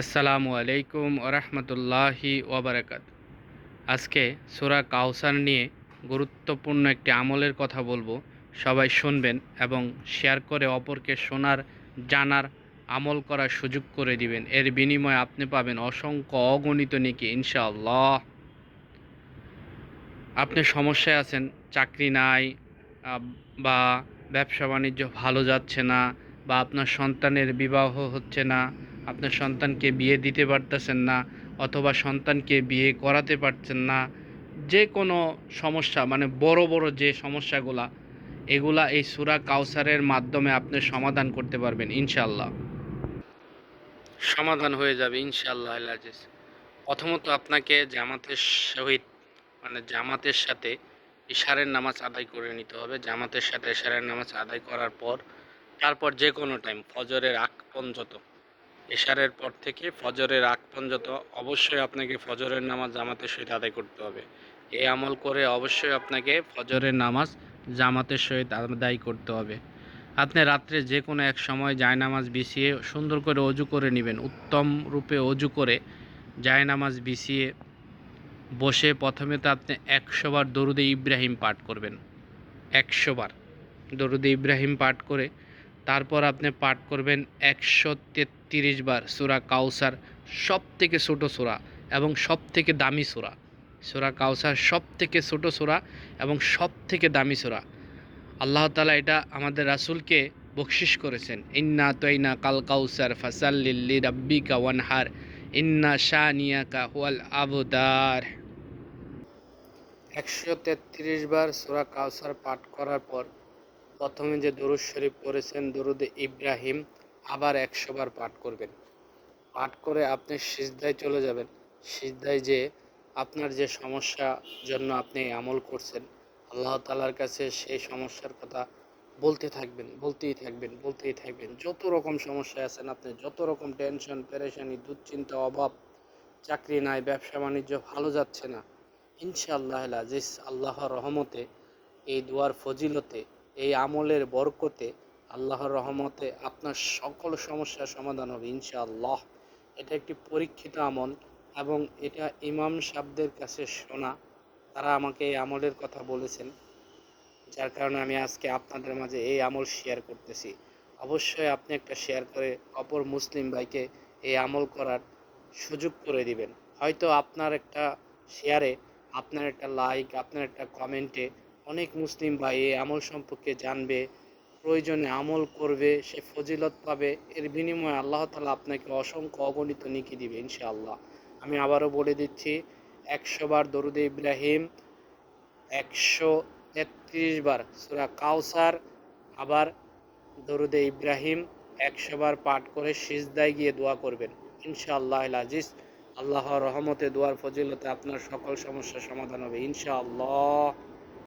আসসালামু আলাইকুম ওরহমতুল্লাহি ওবরাকাত। আজকে সুরা কাউসার নিয়ে গুরুত্বপূর্ণ একটি আমলের কথা বলব। সবাই শুনবেন এবং শেয়ার করে অপরকে শোনার, জানার, আমল করার সুযোগ করে দিবেন। এর বিনিময়ে আপনি পাবেন অসংখ্য অগণিত নেকি, ইনশাআল্লাহ। আপনি সমস্যায় আছেন, চাকরি নাই বা ব্যবসা বাণিজ্য ভালো যাচ্ছে না, বা আপনার সন্তানের বিবাহ হচ্ছে না আপনার সন্তানকে বিয়ে দিতে পারতেছেন না অথবা সন্তানকে বিয়ে করাতে পারছেন না, যে কোনো সমস্যা মানে বড় বড় যে সমস্যাগুলা, এগুলা এই সুরা কাউসারের মাধ্যমে আপনি সমাধান করতে পারবেন ইনশাল্লাহ সমাধান হয়ে যাবে ইনশাল্লাহ আজিজ প্রথমত আপনাকে জামাতের সহিত মানে জামাতের সাথে ইশারের নামাজ আদায় করে নিতে হবে। জামাতের সাথে ইশারের নামাজ আদায় করার পর, তারপর যে কোনো টাইম ফজরের আগ পর্যন্ত। এশারের পর থেকে ফজরের আগ পর্যন্ত অবশ্যই আপনাকে ফজরের নামাজ জামাতের সহিত আদায় করতে হবে। এই আমল করে অবশ্যই আপনাকে ফজরের নামাজ জামাতের সহিত আদায় করতে হবে। আপনি রাত্রে যে কোনো এক সময় জায়নামাজ বিছিয়ে সুন্দর করে অজু করে নেবেন। উত্তম রূপে অজু করে জায়নামাজ বিছিয়ে বসে প্রথমে তো আপনি একশো বার দরুদে ইব্রাহিম পাঠ করবেন। একশো বার দরুদে ইব্রাহিম পাঠ করে তারপর আপনি পাঠ করবেন একশো তেত্রিশ বার সুরা কাউসার সব থেকে ছোটো সুরা এবং সব থেকে দামি সুরা। সুরা কাউসার সব থেকে ছোটো সুরা এবং সব থেকে দামি সুরা। আল্লাহ তালা এটা আমাদের রাসুলকে বকশিস করেছেন। ইন্না তৈনা কাল কাউসার ফাসাল্লিল্লি রাব্বিকা ওয়ানহার। ইন্না শানিয়াকা হুয়াল আবুদার। একশো তেত্রিশ বার সুরা কাউসার পাঠ করার পর প্রথমে যে দরুদ শরীফ করেছেন দরুদে ইব্রাহিম আবার একশো বার পাঠ করবেন। পাঠ করে আপনি সিজদায় চলে যাবেন। সিজদায় যে আপনার যে সমস্যা জন্য আপনি আমল করছেন, আল্লাহ তালার কাছে সেই সমস্যার কথা বলতে থাকবেন, বলতেই থাকবেন বলতেই থাকবেন। যত রকম সমস্যা আছেন আপনি, যত রকম টেনশন পেরেশানি দুশ্চিন্তা, অভাব, চাকরি নাই, ব্যবসা বাণিজ্য ভালো যাচ্ছে না। ইনশাআল্লাহ আল্লাহর রহমতে এই দুয়ার ফজিলতে এই আমলের বরকতে আল্লাহর রহমতে আপনার সকল সমস্যার সমাধান হবে, ইনশাআল্লাহ। এটা একটি পরীক্ষিত আমল এবং এটা ইমাম সাহেবদের কাছে শোনা। তারা আমাকে এই আমলের কথা বলেছেন, যার কারণে আমি আজকে আপনাদের মাঝে এই আমল শেয়ার করতেছি। অবশ্যই আপনি একটা শেয়ার করে অপর মুসলিম ভাইকে এই আমল করার সুযোগ করে দিবেন। হয়তো আপনার একটা শেয়ারে আপনার একটা লাইক আপনার একটা কমেন্টে অনেক মুসলিম ভাই এই আমল সম্পর্কে জানবে, প্রয়োজনে আমল করবে, সে ফজিলত পাবে। এর বিনিময়ে আল্লাহ তালা আপনাকে অসংখ্য অগণিত নিকি দিবে ইনশাআল্লাহ। আমি আবারও বলে দিচ্ছি, একশো বার দরুদে ইব্রাহিম, একশো তেত্রিশ বার সুরা কাউসার আবার দরুদে ইব্রাহিম একশো বার পাঠ করে সিজদায় গিয়ে দোয়া করবেন। ইনশাআল্লাহ আজিজ, আল্লাহর রহমতে দোয়ার ফজিলতে আপনার সকল সমস্যার সমাধান হবে ইনশাআল্লাহ।